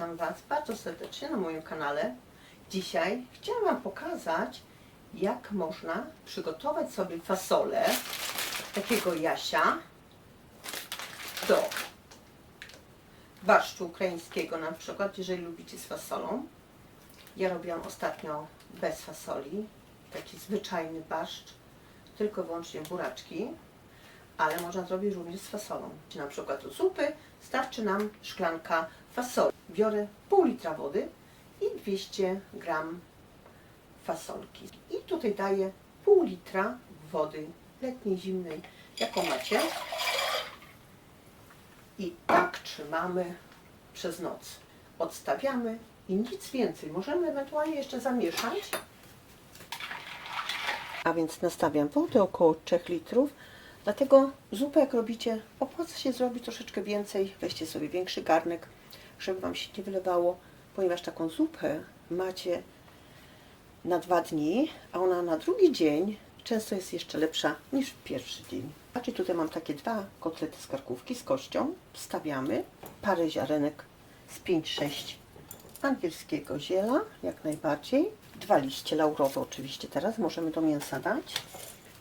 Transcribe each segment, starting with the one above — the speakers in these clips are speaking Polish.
Witam Was bardzo serdecznie na moim kanale. Dzisiaj chciałam Wam pokazać, jak można przygotować sobie fasolę takiego jasia do barszczu ukraińskiego na przykład, jeżeli lubicie z fasolą. Ja robiłam ostatnio bez fasoli, taki zwyczajny barszcz, tylko wyłącznie buraczki, ale można zrobić również z fasolą. Na przykład do zupy starczy nam szklanka fasoli. Biorę pół litra wody i 200 gram fasolki. I tutaj daję pół litra wody letniej, zimnej, jaką macie. I tak trzymamy przez noc. Odstawiamy i nic więcej. Możemy ewentualnie jeszcze zamieszać. A więc nastawiam wodę około 3 litrów. Dlatego zupę jak robicie, opłaca się zrobić troszeczkę więcej. Weźcie sobie większy garnek, żeby Wam się nie wylewało, ponieważ taką zupę macie na dwa dni, a ona na drugi dzień często jest jeszcze lepsza niż pierwszy dzień. Znaczy tutaj mam takie dwa kotlety z karkówki z kością. Wstawiamy parę ziarenek z 5-6 angielskiego ziela, jak najbardziej. Dwa liście laurowe oczywiście teraz możemy do mięsa dać.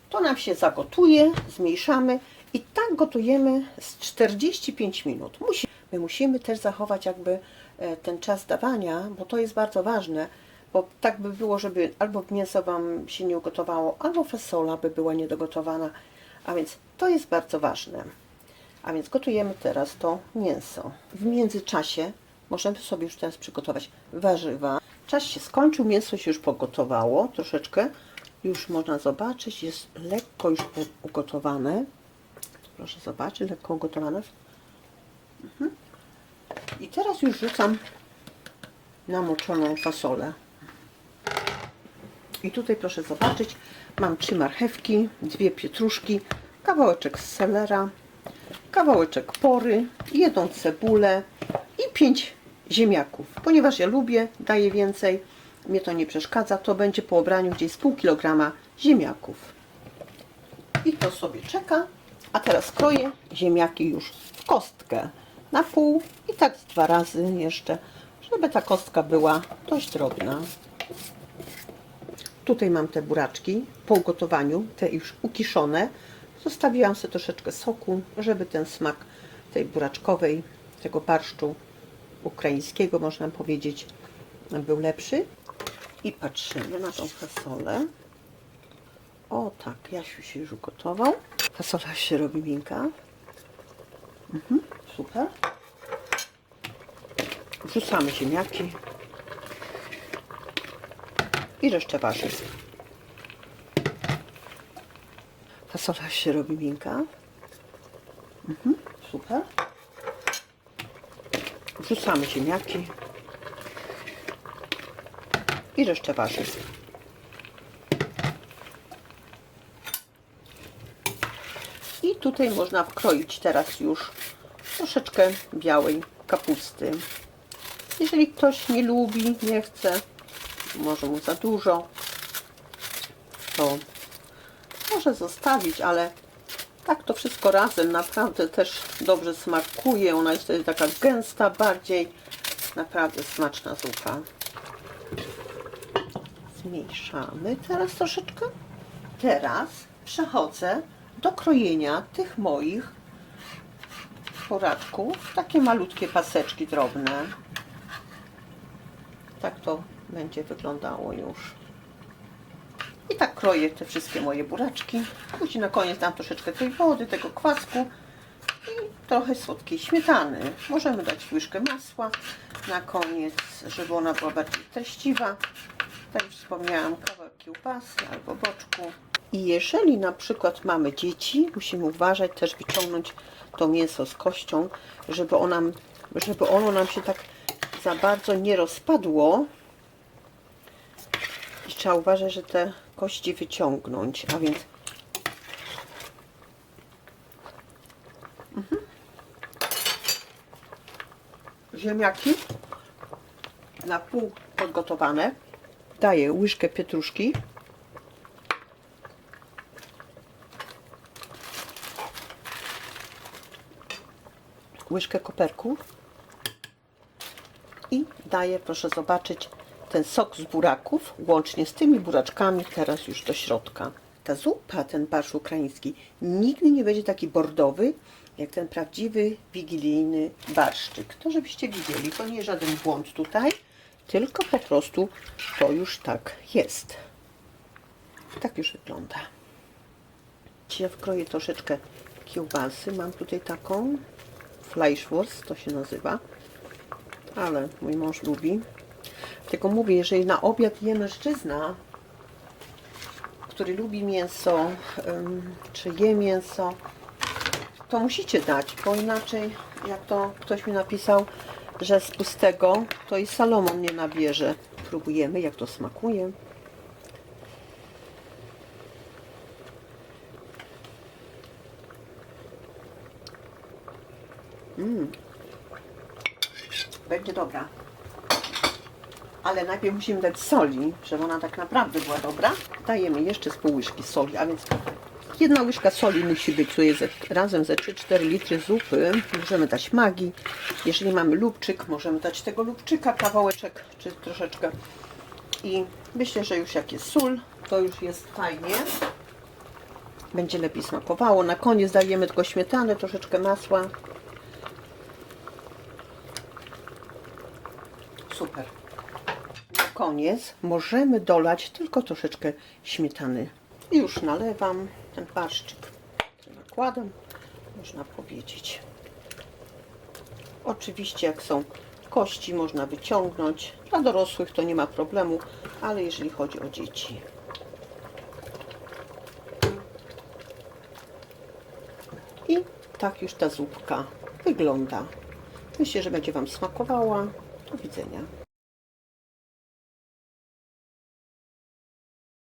To nam się zagotuje, zmniejszamy i tak gotujemy z 45 minut. Musi, my musimy też zachować jakby e, ten czas dawania, bo to jest bardzo ważne, bo tak by było, żeby albo mięso Wam się nie ugotowało, albo fasola by była niedogotowana, a więc to jest bardzo ważne. A więc gotujemy teraz to mięso. W międzyczasie możemy sobie już teraz przygotować warzywa. Czas się skończył, mięso się już pogotowało troszeczkę. Już można zobaczyć, jest lekko już ugotowane. Proszę zobaczyć, lekko ugotowane. Mhm. I teraz już rzucam namoczoną fasolę. I tutaj proszę zobaczyć, mam trzy marchewki, dwie pietruszki, kawałeczek z selera, kawałeczek pory, jedną cebulę i pięć ziemniaków. Ponieważ ja lubię, daję więcej, mnie to nie przeszkadza, to będzie po obraniu gdzieś pół kilograma ziemniaków. I to sobie czeka. A teraz kroję ziemniaki już w kostkę na pół i tak dwa razy jeszcze, żeby ta kostka była dość drobna. Tutaj mam te buraczki po ugotowaniu, te już ukiszone. Zostawiłam sobie troszeczkę soku, żeby ten smak tej buraczkowej, tego barszczu ukraińskiego, można powiedzieć, był lepszy. I patrzymy na tą fasolę. O tak, Jasiu się już ugotował. Fasola się robi miękka. Super. Wrzucamy ziemniaki. I resztę warzyw. Fasola się robi miękka. Mhm, super. Wrzucamy ziemniaki i resztę warzyw. Tutaj można wkroić teraz już troszeczkę białej kapusty. Jeżeli ktoś nie lubi, nie chce, może mu za dużo, to może zostawić, ale tak to wszystko razem naprawdę też dobrze smakuje. Ona jest wtedy taka gęsta bardziej. Naprawdę smaczna zupa. Zmniejszamy teraz troszeczkę. Teraz przechodzę do krojenia tych moich poradków. Takie malutkie paseczki drobne. Tak to będzie wyglądało już. I tak kroję te wszystkie moje buraczki. Później na koniec dam troszeczkę tej wody, tego kwasku i trochę słodkiej śmietany. Możemy dać łyżkę masła na koniec, żeby ona była bardziej treściwa. Tak jak wspomniałam, kawałek kiełbasy albo boczku. I jeżeli na przykład mamy dzieci, musimy uważać też wyciągnąć to mięso z kością, żeby, ona, żeby ono nam się tak za bardzo nie rozpadło. I trzeba uważać, że te kości wyciągnąć, a więc mhm. ziemniaki na pół podgotowane. Daję łyżkę pietruszki. Łyżkę koperku. I daję, proszę zobaczyć, ten sok z buraków, łącznie z tymi buraczkami, teraz już do środka. Ta zupa, ten barszcz ukraiński, nigdy nie będzie taki bordowy, jak ten prawdziwy wigilijny barszczyk. To żebyście widzieli, to nie żaden błąd tutaj, tylko po prostu to już tak jest. Tak już wygląda. Ja wkroję troszeczkę kiełbasy. Mam tutaj taką Fleischwurst, to się nazywa. Ale mój mąż lubi. Tylko mówię, jeżeli na obiad je mężczyzna, który lubi mięso, czy je mięso, to musicie dać, bo inaczej, jak to ktoś mi napisał, że z pustego to i Salomon nie nabierze. Próbujemy, jak to smakuje. Będzie dobra. Ale najpierw musimy dać soli, żeby ona tak naprawdę była dobra. Dajemy jeszcze z pół łyżki soli, a więc jedna łyżka soli musi być. Tu jest ze- razem ze 3-4 litry zupy. Możemy dać magii. Jeżeli mamy lubczyk, możemy dać tego lubczyka, kawałeczek czy troszeczkę. I myślę, że już jak jest sól, to już jest fajnie. Będzie lepiej smakowało. Na koniec dajemy tylko śmietanę, troszeczkę masła. Super. Na koniec możemy dolać tylko troszeczkę śmietany. I już nalewam ten barszczyk. Nakładam, można powiedzieć. Oczywiście jak są kości można wyciągnąć. Dla dorosłych to nie ma problemu, ale jeżeli chodzi o dzieci. I tak już ta zupka wygląda. Myślę, że będzie Wam smakowała. Do widzenia.